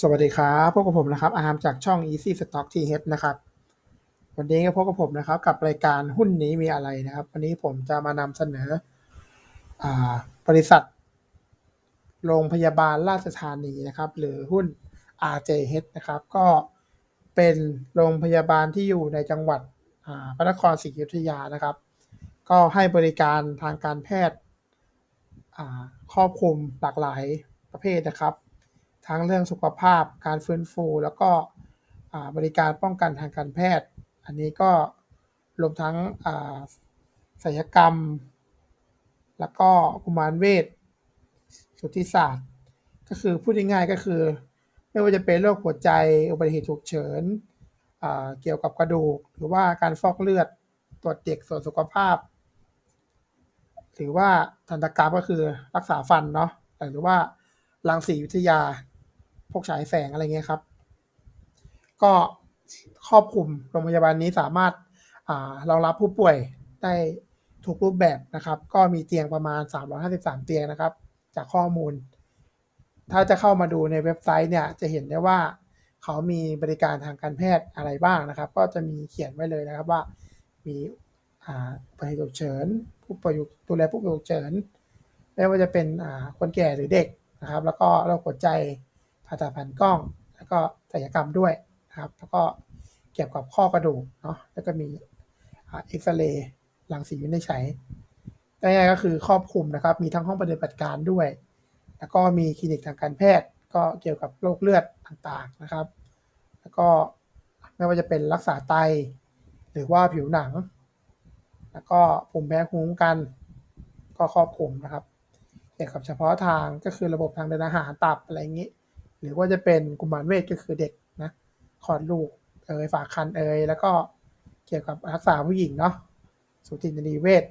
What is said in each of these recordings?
สวัสดีครับพบกับผมนะครับอาร์มจากช่อง Easy Stock TH นะครับ วันนี้ก็พบกับผมนะครับ กับรายการหุ้นนี้มีอะไรนะครับ วันนี้ผมจะมานำเสนออาบริษัท โรงพยาบาลราชธานีนะครับ หรือหุ้น RJH นะครับ ก็เป็นโรงพยาบาลที่อยู่ในจังหวัดอ่าพระนครศรีอยุธยานะครับ ก็ให้บริการทางการแพทย์อ่าครอบคลุมหลากหลายประเภทนะครับ ทั้งเรื่องสุขภาพการฟื้นฟู แล้วก็บริการป้องกันทางการแพทย์ อันนี้ก็รวมทั้งศัลยกรรม แล้วก็กุมารเวชสุทธิศาสตร์ ก็คือพูดง่ายๆก็คือ ไม่ว่าจะเป็นโรคหัวใจอุบัติเหตุฉุกเฉินอ่าเกี่ยวกับกระดูก หรือว่าการฟอกเลือดตรวจเด็กส่วนสุขภาพ หรือว่าทันตกรรมก็คือรักษาฟันเนาะหรือว่ารังสีวิทยา พวกฉายแสงอะไรเงี้ยครับ ก็ครอบคลุมโรงพยาบาลนี้สามารถอารองรับผู้ป่วยได้ทุกรูปแบบนะครับ ก็มีเตียงประมาณ 353 เตียงนะครับ จากข้อมูล ถ้าจะเข้ามาดูในเว็บไซต์เนี่ยจะเห็นได้ว่าเขามีบริการทางการแพทย์อะไรบ้างนะครับ ก็จะมีเขียนไว้เลยนะครับว่ามีอ่าอุบัติเหตุฉุกเฉินผู้ป่วยดูแลผู้ป่วยฉุกเฉินไม่ว่าจะเป็นอ่าคนแก่หรือเด็กนะครับ แล้วก็โรคหัวใจ ผ่าตัดผ่านกล้อง แล้วก็ศัลยกรรมด้วยนะครับ แล้วก็เกี่ยวกับข้อกระดูกเนาะแล้วก็มีเอ็กซเรย์รังสีวินิจฉัยง่ายๆก็คือครอบคลุมนะครับ มีทั้งห้องปฏิบัติการด้วย แล้วก็มีคลินิกทางการแพทย์ ก็เกี่ยวกับโรคเลือดต่างๆนะครับ แล้วก็ไม่ว่าจะเป็นรักษาไต หรือว่าผิวหนัง แล้วก็ภูมิแพ้ภูมิคุ้มกัน ก็ครอบคลุมนะครับ เกี่ยวกับเฉพาะทางก็คือระบบทางเดินอาหารตับอะไรอย่างนี้ หรือว่าจะเป็นกุมารเวชก็คือเด็กนะคลอดลูกเอยฝากคันเอยแล้วก็เกี่ยวกับรักษาผู้หญิงเนาะสูตินรีเวช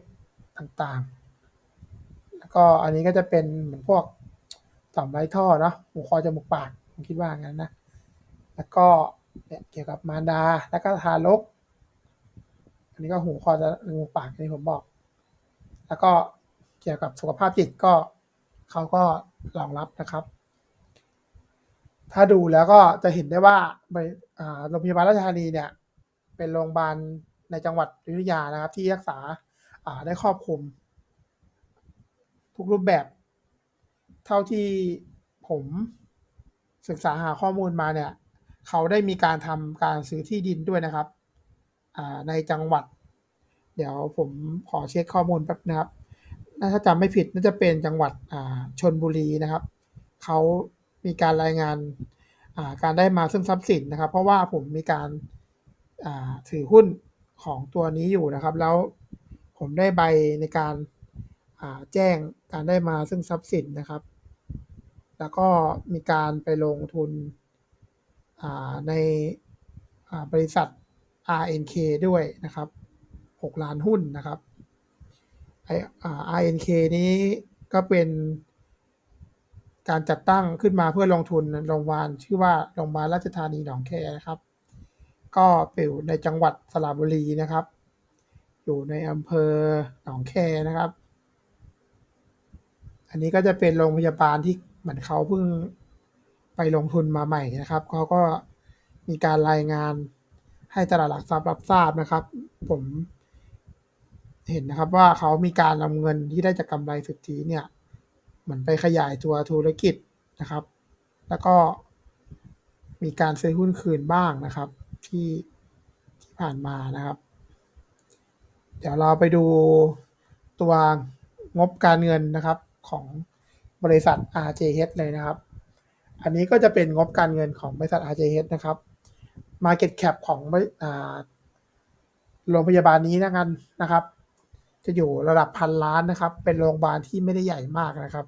ต่างๆ แล้วก็อันนี้ก็จะเป็นเหมือนพวกต่อมไร้ท่อเนาะหูคอจมูกปากผมคิดว่างั้นนะ แล้วก็เนี่ยเกี่ยวกับมารดาแล้วก็ทารก อันนี้ก็หูคอจะงูปากที่ผมบอก แล้วก็เกี่ยวกับสุขภาพจิตก็เขาก็รองรับนะครับ ถ้าดูแล้วก็จะเห็นได้ว่าโรงพยาบาลราชธานีเนี่ย เป็นโรงพยาบาลในจังหวัดอยุธยานะครับ ที่รักษาอ่าได้ครอบคลุม ทุกรูปแบบ เท่าที่ผมศึกษาหาข้อมูลมาเนี่ย เขาได้มีการทำการซื้อที่ดินด้วยนะครับอ่าในจังหวัด เดี๋ยวผมขอเช็คข้อมูลแป๊บนะครับถ้าจำไม่ผิดน่าจะเป็นจังหวัดอ่าชนบุรีนะครับ เขา มีการรายงานาการได้มาซึ่งทรัพย์สินนะครับ เพราะว่าผมมีการาถือหุ้นของตัวนี้อยู่นะครับ แล้วผมได้ใบในการาแจ้งการได้มาซึ่งทรัพย์สินนะครับ แล้วก็มีการไปลงทุนในบริษัท RNK ด้วยนะครับ 6 ล้านหุ้นนะครับไอ้ RNK นี้ก็เป็น การจัดตั้งขึ้นมาเพื่อลงทุนโรงพยาบาลชื่อว่าโรงพยาบาลราชธานีหนองแคนะครับ ก็อยู่ในจังหวัดสระบุรีนะครับ อยู่ในอำเภอหนองแคนะครับ อันนี้ก็จะเป็นโรงพยาบาลที่เหมือนเขาเพิ่งไปลงทุนมาใหม่นะครับเขาก็มีการรายงานให้ตลาดหลักทรัพย์รับทราบนะครับ ผมเห็นนะครับว่าเขามีการนำเงินที่ได้จากกำไรสุทธิเนี่ย เหมือนไปขยายตัวธุรกิจนะครับ แล้วก็มีการซื้อหุ้นคืนบ้างนะครับ ที่ที่ผ่านมานะครับ เดี๋ยวเราไปดูตัวงบการเงินนะครับของบริษัท RJH เลยนะครับ อันนี้ก็จะเป็นงบการเงินของบริษัท RJH นะครับ Market Cap ของอโรงพยาบาลนี้นะกันนะครับ จะอยู่ระดับพันล้านนะครับ เป็นโรงพยาบาลที่ไม่ได้ใหญ่มากนะครับ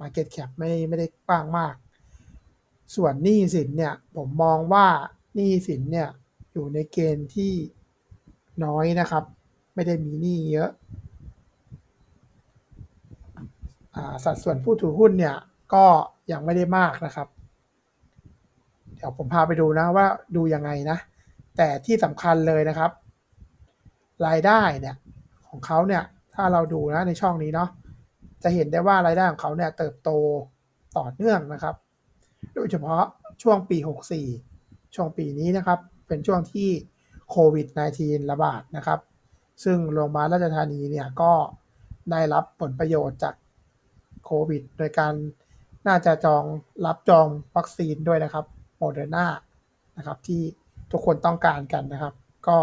Market Cap ไม่ไม่ได้กว้างมาก ส่วนหนี้สินเนี่ย ผมมองว่าหนี้สินเนี่ยอยู่ในเกณฑ์ที่น้อยนะครับ ไม่ได้มีหนี้เยอะสัดส่วนผู้ถือหุ้นเนี่ยก็ยังไม่ได้มากนะครับ เดี๋ยวผมพาไปดูนะว่าดูยังไงนะ แต่ที่สำคัญเลยนะครับ รายได้เนี่ย ของเขาเนี่ย ถ้าเราดูนะในช่องนี้เนาะจะเห็นได้ว่ารายได้ของเขาเนี่ยเติบโตต่อเนื่องนะครับ โดยเฉพาะช่วงปี 64 ช่วงปีนี้นะครับ เป็นช่วงที่โควิด -19 ระบาดนะครับ ซึ่งโรงพยาบาลราชธานีเนี่ยก็ได้รับผลประโยชน์จากโควิด โดยการน่าจะจองรับจองวัคซีนด้วยนะครับโมเดอร์นานะครับที่ทุกคนต้องการกันนะครับ ก็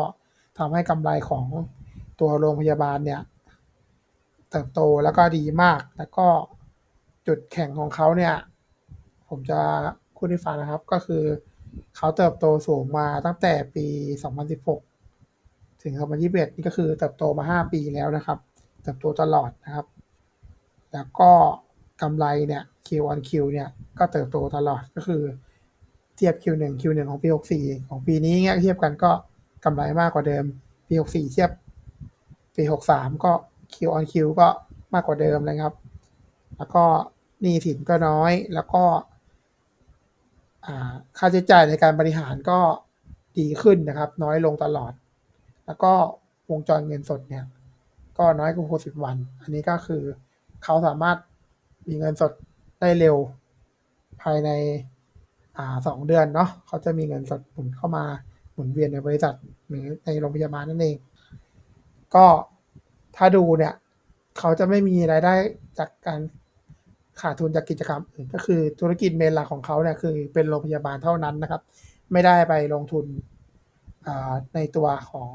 ทำให้กำไรของ ตัวโรงพยาบาลเนี่ย เติบโตแล้วก็ดีมาก แล้วก็จุดแข็งของเขาเนี่ย ผมจะพูดให้ฟังนะครับ ก็คือเขาเติบโตสูงมาตั้งแต่ปี 2016 ถึง 2021 นี่ก็คือเติบโตมา 5 ปีแล้วนะครับ เติบโตตลอดนะครับ แล้วก็กำไรเนี่ย Q on Q เนี่ยก็เติบโตตลอดก็คือเทียบ Q1 Q1 ของปี 64 ของปีนี้เงี้ยเทียบกันก็กำไรมากกว่าเดิม ปี 64 เทียบ ปี63ก็ Q on Q ก็มากกว่าเดิมเลยครับ แล้วก็หนี้สินก็น้อย แล้วก็ค่าใช้จ่ายในการบริหารก็ดีขึ้นนะครับ น้อยลงตลอด แล้วก็วงจรเงินสดเนี่ย ก็น้อยกว่า60วัน อันนี้ก็คือเขาสามารถมีเงินสดได้เร็วภายในอ่า2เดือนเนาะเขาจะมีเงินสดหมุนเข้ามาหมุนเวียนในบริษัทหรือในโรงพยาบาลนั่นเอง ก็ถ้าดูเนี่ย เขาจะไม่มีรายได้จากการขาดทุนจากกิจกรรมอื่นก็คือธุรกิจเมนหลักของเขาเนี่ยคือเป็นโรงพยาบาลเท่านั้นนะครับ ไม่ได้ไปลงทุนในตัวของ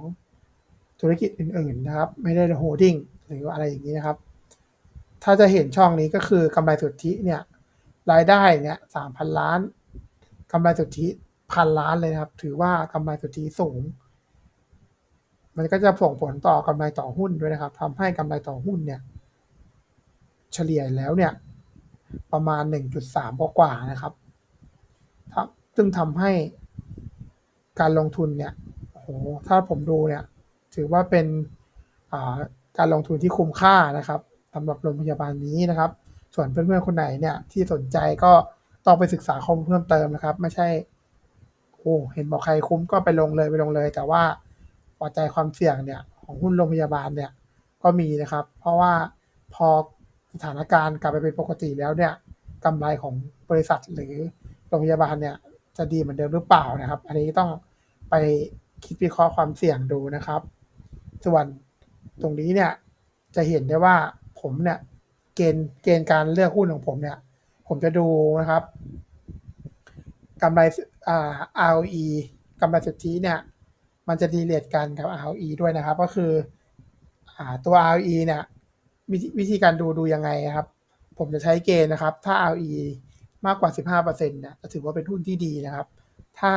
ธุรกิจอื่น ๆ นะครับ ไม่ได้โฮลดิงหรืออะไรอย่างงี้นะครับ ถ้าจะเห็นช่องนี้ก็คือกำไรสุทธิเนี่ยรายได้เนี่ย3,000ล้านกำไรสุทธิ1,000ล้านเลยนะครับ ถือว่ากำไรสุทธิสูง มันก็จะส่งผลต่อกำไรต่อหุ้นด้วยนะครับทำให้กำไรต่อหุ้นเนี่ย เฉลี่ยแล้วเนี่ย ประมาณ 1.3 กว่านะครับครับซึ่งทำให้การลงทุนเนี่ยโอ้โฮถ้าผมดูเนี่ย ถือว่าเป็นาการลงทุนที่คุ้มค่านะครับสำหรับโรงพยาบาลนี้นะครับ ส่วนเพื่อนๆคนไหนเนี่ยที่สนใจก็ต้องไปศึกษาข้อมูลเพิ่มเติมนะครับ ไม่ใช่โอ้เห็นบอกใครคุ้มก็ไปลงเลยไปลงเลย แต่ว่า ปัจจัยความเสี่ยงเนี่ยของหุ้นโรงพยาบาลเนี่ยก็มีนะครับ เพราะว่าพอสถานการณ์กลับไปเป็นปกติแล้วเนี่ยกำไรของบริษัทหรือโรงพยาบาลเนี่ยจะดีเหมือนเดิมหรือเปล่านะครับ อันนี้ต้องไปคิดวิเคราะห์ความเสี่ยงดูนะครับ ส่วนตรงนี้เนี่ยจะเห็นได้ว่าผมเนี่ยเกณฑ์เกณฑ์การเลือกหุ้นของผมเนี่ย ผมจะดูนะครับกำไรอ่า ROE กำไรสุทธิเนี่ย มันจะ relate กันกับ ROE ด้วยนะครับ ก็คืออตัว ROE เนี่ยวิธีวิธีการดูดูยังไงครับ ผมจะใช้เกณฑ์นะครับ ถ้า ROE มากกว่า 15%เนี่ยจะถือว่าเป็นหุ้นที่ดีนะครับ ถ้า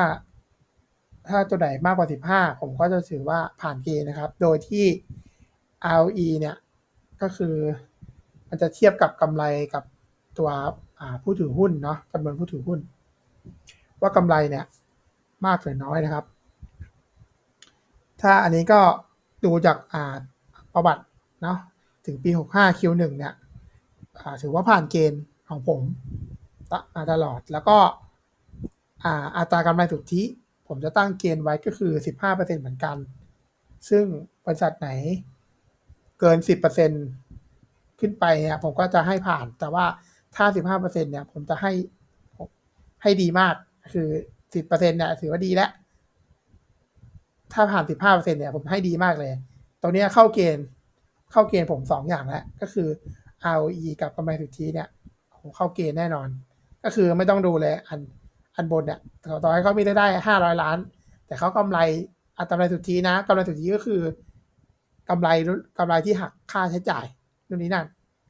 ถ้าตัวไหนมากกว่า 15 ผมก็จะถือว่าผ่านเกณฑ์นะครับ โดยที่ ROE เนี่ยก็คือมันจะเทียบกับกำไรกับตัวผู้ถือหุ้นเนาะจำนวนผู้ถือหุ้น ว่ากำไรเนี่ยมากหรือน้อยนะครับ ถ้าอันนี้ก็ดูจากอ่าประวัติเนาะถึงปี 65 Q1 เนี่ยอ่าถือว่าผ่านเกณฑ์ของผมตตลอดแล้วก็อ่าอัตรากำไรสุทธิ ผมจะตั้งเกณฑ์ไว้ก็คือ 15%เหมือนกัน ซึ่งบริษัทไหนเกิน 10%ขึ้นไปเนี่ยผมก็จะให้ผ่าน แต่ว่าถ้า 15%เนี่ยผมจะให้ให้ดีมากคือ 10%เนี่ยถือว่าดีแล้ว ถ้าผ่าน15%เนี่ยผมให้ดีมากเลย ตรงนี้เข้าเกณฑ์เข้าเกณฑ์ผม2อย่างแล้วก็คือ ROE กับกำไรสุทธิเนี่ยโอ้โฮเข้าเกณฑ์แน่นอน ก็คือไม่ต้องดูเลยอันอันบนเนี่ยต่อให้เขามีรายได้500ล้าน แต่เขากำไรอ่ากำไรสุทธินะกำไรสุทธิก็คือกำไรลกำไรที่หักค่าใช้จ่ายนู่นนี่นั่น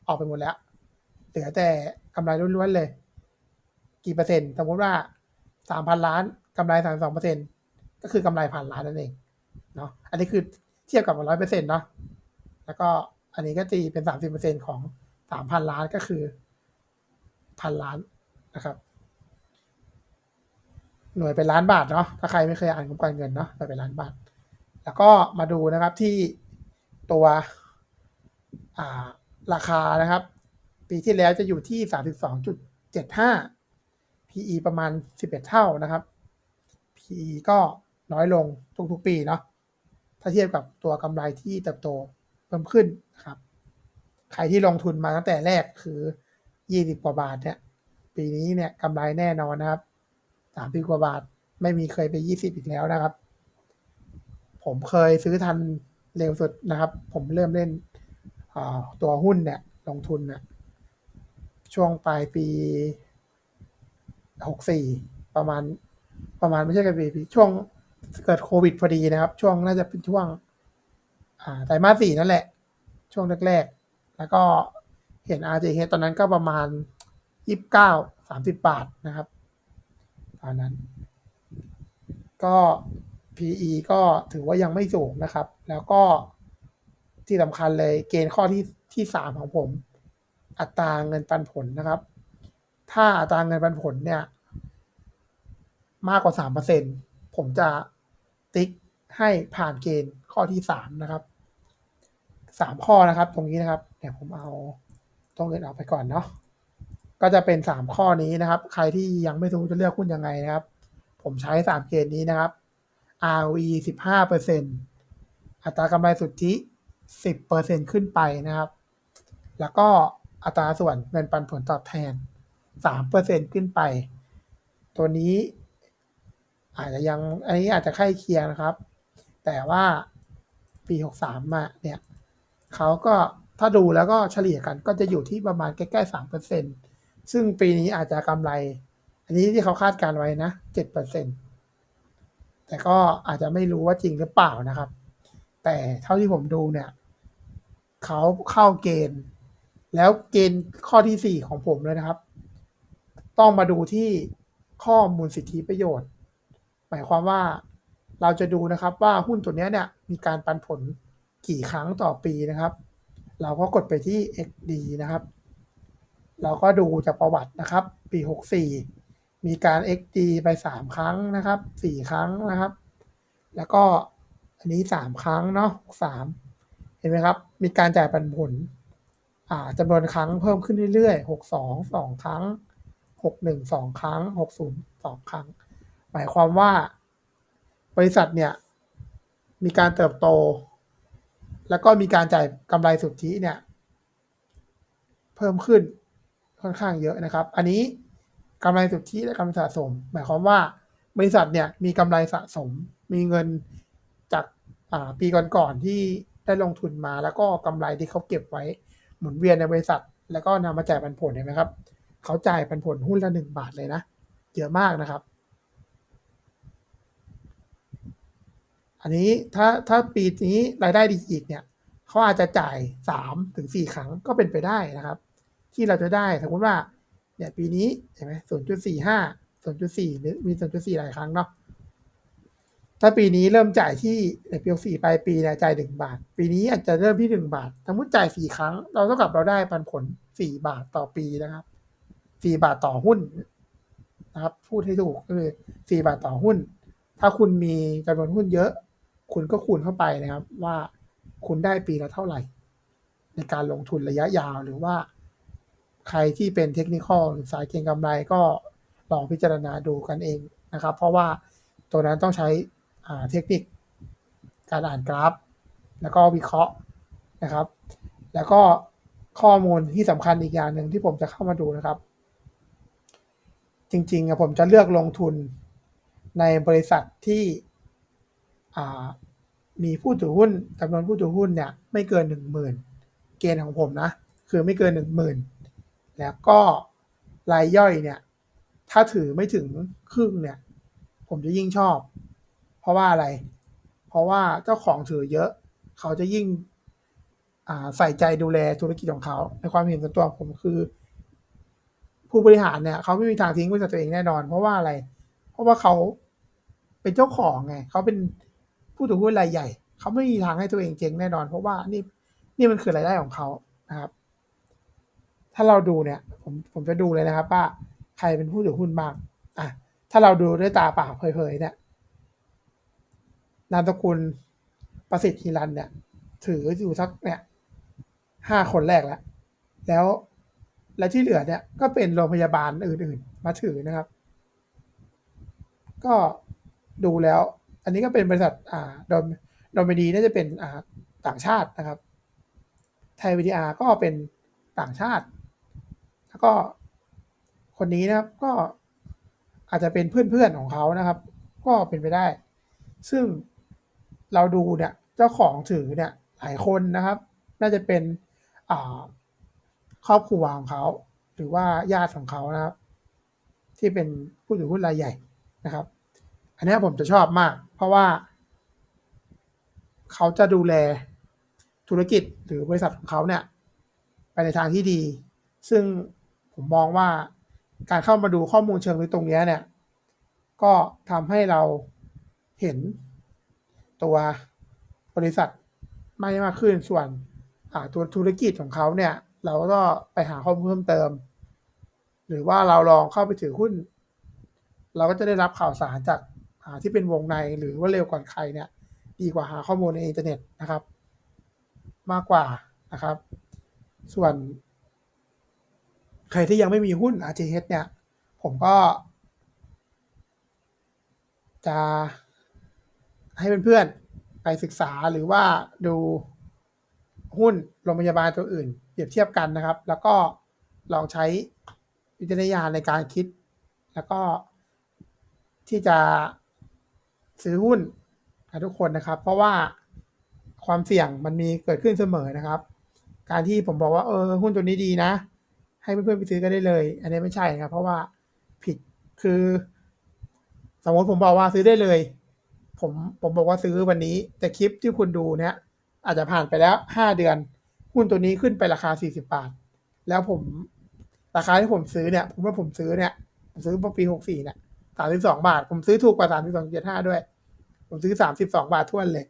ออกไปหมดแล้วเหลือแต่กำไรล้วนๆเลย กี่เปอร์เซ็นต์สมมติว่า3,000ล้านกำไร32% ก็คือกำไร1,000ล้านนั่นเองเนาะอันนี้คือเทียบกับ100%เซ็นต์เนาะแล้วก็อันนี้ก็ตีเป็น30%ของ3,000ล้านก็คือ1,000ล้านนะครับ หน่วยเป็นล้านบาทเนาะถ้าใครไม่เคยอ่านงบการเงินเนาะหน่วยเป็นล้านบาท แล้วก็มาดูนะครับที่ตัวาราคานะครับ ปีที่แล้วจะอยู่ที่32.75 PE ประมาณ11เท่านะครับ PE ก็ น้อยลงทุกๆปีเนาะถ้าเทียบกับตัวกำไรที่เติบโตเพิ่มขึ้นนะครับ ใครที่ลงทุนมาตั้งแต่แรกคือ20กว่าบาทเนี่ย ปีนี้เนี่ยกำไรแน่นอนนะครับสามสิบกว่าบาทไม่มีเคยไปยี่สิบอีกแล้วนะครับ ผมเคยซื้อทันเร็วสุดนะครับ ผมเริ่มเล่นตัวหุ้นเนี่ย ลงทุนเนี่ยช่วงปลายปีหกสี่ประมาณ ประมาณไม่ใช่กันปีปีช่วง เกิดโควิดพอดีนะครับ ช่วงน่าจะเป็นช่วงอ่าไตรมาสสี่นั่นแหละ ช่วงแรกๆ แล้วก็เห็น RJH ตอนนั้นก็ประมาณยี่สิบเก้าสามสิบบาทนะครับตอนนั้น ก็ PE ก็ถือว่ายังไม่สูงนะครับ แล้วก็ที่สำคัญเลยเกณฑ์ข้อที่ที่สามของผม อัตราเงินปันผลนะครับ ถ้าอัตราเงินปันผลเนี่ย มากกว่าสามเปอร์เซ็นผมจะ ติ๊กให้ผ่านเกณฑ์ข้อที่สามนะครับสามข้อนะครับ ตรงนี้นะครับเดี๋ยวผมเอาตรงเงินออกไปก่อนเนาะก็จะเป็นสามข้อนี้นะครับ ใครที่ยังไม่รู้จะเลือกหุ้นยังไงนะครับ ผมใช้สามเกณฑ์นี้นะครับ ROE สิบห้าเปอร์เซ็นอัตรากำไรสุทธิสิบเปอร์เซ็นขึ้นไปนะครับ แล้วก็อัตราส่วนเงินปันผลตอบแทนสามเปอร์เซ็นขึ้นไป ตัวนี้ อาจจะยังอันนี้อาจจะใกล้เคียงนะครับ แต่ว่าปีหกสามมาเนี่ยเขาก็ถ้าดูแล้วก็เฉลี่ยกันก็จะอยู่ที่ประมาณใกล้ๆสามเปอร์เซ็นซึ่งปีนี้อาจจะกำไร อันนี้ที่เขาคาดการไว้นะเจ็ดเปอร์เซ็นแต่ก็อาจจะไม่รู้ว่าจริงหรือเปล่านะครับ แต่เท่าที่ผมดูเนี่ยเขาเข้าเกณฑ์ แล้วเกณฑ์ข้อที่สี่ของผมเลยนะครับ ต้องมาดูที่ข้อมูลสิทธิประโยชน์ มายความว่าเราจะดูนะครับว่าหุ้นตัวนี้เนี่ยมีการปันผลกี่ครั้งต่อปีนะครับ เราก็กดไปที่ XD นะครับ เราก็ดูจากประวัตินะครับ ปี 64 มีการ XD ไป 3 ครั้งนะครับ 4 ครั้งนะครับ แล้วก็อันนี้ 3 ครั้งเนาะ3เห็นไหมครับ มีการจ่ายปันผลจำนวนครั้งเพิ่มขึ้นเรื่อยๆ 62 2 ครั้ง 61 2 ครั้ง 60 2 ครั้ง หมายความว่าบริษัทเนี่ย มีการเติบโต แล้วก็มีการจ่ายกำไรสุทธิเนี่ย เพิ่มขึ้นค่อนข้างเยอะนะครับ อันนี้กำไรสุทธิและกำไรสะสม หมายความว่าบริษัทเนี่ยมีกำไรสะสม มีเงินจากาปีก่อนๆที่ได้ลงทุนมา แล้วก็กำไรที่เขาเก็บไว้ หมุนเวียนในบริษัท แล้วก็นำมาจ่ายปันผลเห็นไหมครับ เขาจ่ายปันผลหุ้นละหนึ่งบาทเลยนะ เยอะมากนะครับ อันนี้ถ้าถ้าปีนี้รายได้ดีอีกเนี่ยเขาอาจจะจ่ายสามถึงสี่ครั้งก็เป็นไปได้นะครับ ที่เราจะได้สมมติว่าเนี่ยปีนี้เห็นไหมศูนย์จุดสี่ห้าศูนย์จุดสี่หรือมีศูนย์จุดสี่หลายครั้งเนาะถ้าปีนี้เริ่มจ่ายที่ในปีสี่ปลายปีเนี่ยจ่ายหนึ่งบาท ปีนี้อาจจะเริ่มที่หนึ่งบาทสมมติจ่ายสี่ครั้ง เราเท่ากับเราได้ปันผลสี่บาทต่อปีนะครับสี่บาทต่อหุ้นนะครับ พูดให้ถูกก็คือสี่บาทต่อหุ้น ถ้าคุณมีจำนวนหุ้นเยอะ คุณก็คูณเข้าไปนะครับว่าคุณได้ปีละเท่าไหร่ ในการลงทุนระยะยาวหรือว่า ใครที่เป็นเทคนิคอลหรือสายเก็งกำไรก็ลองพิจารณาดูกันเองนะครับ เพราะว่าตัวนั้นต้องใช้อ่าเทคนิคการอ่านกราฟ แล้วก็วิเคราะห์นะครับ แล้วก็ข้อมูลที่สำคัญอีกอย่างหนึ่งที่ผมจะเข้ามาดูนะครับ จริงๆผมจะเลือกลงทุนในบริษัทที่ มีผู้ถือหุ้นจำนวนผู้ถือหุ้นเนี่ยไม่เกินหนึ่งหมื่นเกณฑ์ของผมนะ คือไม่เกินหนึ่งหมื่นแล้วก็รายย่อยเนี่ย ถ้าถือไม่ถึงครึ่งเนี่ย ผมจะยิ่งชอบ เพราะว่าอะไร เพราะว่าเจ้าของถือเยอะ เขาจะยิ่งใส่ใจดูแลธุรกิจของเขา ในความเห็นส่วนตัวผมคือ ผู้บริหารเนี่ย เขาไม่มีทางทิ้งบริษัทตัวเองแน่นอน เพราะว่าอะไร เพราะว่าเขาเป็นเจ้าของไงเขาเป็น ผู้ถือหุ้นรายใหญ่ เขาไม่มีทางให้ตัวเองเจ๊งแน่นอน เพราะว่านี่นี่มันคือรายได้ของเขานะครับ ถ้าเราดูเนี่ย ผมผมจะดูเลยนะครับว่าใครเป็นผู้ถือหุ้นบ้างอะถ้าเราดูด้วยตาเปล่าเผยๆเนี่ยนามสกุลประสิทธิ์ฮิรันเนี่ย ถืออยู่สักเนี่ยห้าคนแรกแล้ว แล้วและที่เหลือเนี่ยก็เป็นโรงพยาบาลอื่น ๆ มาถือนะครับ ก็ดูแล้ว อันนี้ก็เป็นบริษัทอ่าโดมโดมินีน่าจะเป็นอ่าต่างชาตินะครับ ไทยวีดีอาร์ก็เป็นต่างชาติ แล้วก็คนนี้นะครับก็อาจจะเป็นเพื่อนๆของเขานะครับ ก็เป็นไปได้ ซึ่งเราดูเนี่ยเจ้าของถือเนี่ยหลายคนนะครับ น่าจะเป็นอ่าครอบครัวของเขา หรือว่าญาติของเขานะครับ ที่เป็นผู้ถือหุ้นรายใหญ่นะครับ อันนี้ผมจะชอบมาก ราะว่า เขาจะดูแลธุรกิจหรือบริษัทของเขาเนี่ย ไปในทางที่ดี ซึ่งผมมองว่าการเข้ามาดูข้อมูลเชิงลึกตรงนี้เนี่ย ก็ทำให้เราเห็นตัวบริษัทมากมากขึ้นส่วนตัวธุรกิจของเขาเนี่ย เราก็ไปหาข้อมูลเพิ่มเติม หรือว่าเราลองเข้าไปถือหุ้น เราก็จะได้รับข่าวสารจาก อ่าที่เป็นวงในหรือว่าเร็วกว่าใครเนี่ย ดีกว่าหาข้อมูลในอินเทอร์เน็ตนะครับ มากกว่านะครับ ส่วน ใครที่ยังไม่มีหุ้น RJH เนี่ย ผมก็ จะให้เพื่อนๆไปศึกษาหรือว่าดูหุ้นโรงพยาบาลตัวอื่น เปรียบเทียบกันนะครับ แล้วก็ลองใช้วิจารณญาณในการคิด แล้วก็ที่จะ ซื้อหุ้นกับทุกคนนะครับ เพราะว่าความเสี่ยงมันมีเกิดขึ้นเสมอนะครับ การที่ผมบอกว่าเออหุ้นตัวนี้ดีนะ ให้เพื่อนๆไปซื้อกันได้เลย อันนี้ไม่ใช่ครับ เพราะว่าผิดคือ สมมติผมบอกว่าซื้อได้เลย ผมผมบอกว่าซื้อวันนี้ แต่คลิปที่คุณดูเนี่ยอาจจะผ่านไปแล้วห้าเดือน หุ้นตัวนี้ขึ้นไปราคาสี่สิบาท แล้วผมราคาที่ผมซื้อเนี่ยผมว่าผมซื้อเนี่ยผมซื้อเมื่อปีหกสี่เนี่ยสามสิบสองบาท ผมซื้อถูกกว่าสามสิบสองเจ็ดห้าด้วย ผมซื้อสามสิบสองบาททวนเลย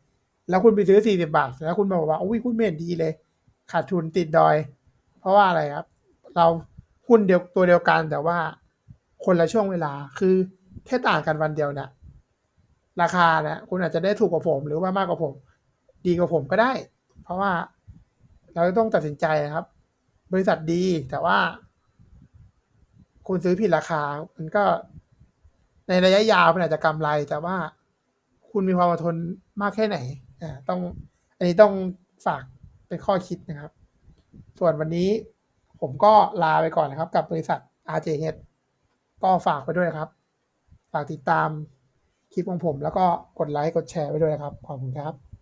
แล้วคุณไปซื้อสี่สิบาท แล้วคุณมาบอกว่าอุ้ยคุณไม่เห็นดีเลย ขาดทุนติดดอย เพราะว่าอะไรครับ เราหุ้นเดียวตัวเดียวกันแต่ว่าคนละช่วงเวลาคือแค่ต่างกันวันเดียวเนี่ยราคาเนี่ยคุณอาจจะได้ถูกกว่าผมหรือว่ามากกว่าผม ดีกว่าผมก็ได้ เพราะว่าเราต้องตัดสินใจนะครับ บริษัทดีแต่ว่า คุณซื้อผิดราคา มันก็ในระยะยาวมันอาจจะกำไรแต่ว่า คุณมีความอดทนมากแค่ไหนอ่าต้อง อันนี้ต้องฝากเป็นข้อคิดนะครับ ส่วนวันนี้ผมก็ลาไปก่อนนะครับ กับบริษัท RJH ก็ฝากไปด้วยครับ ฝากติดตามคลิปของผม แล้วก็กดไลค์กดแชร์ไปด้วยนะครับ ขอบคุณครับ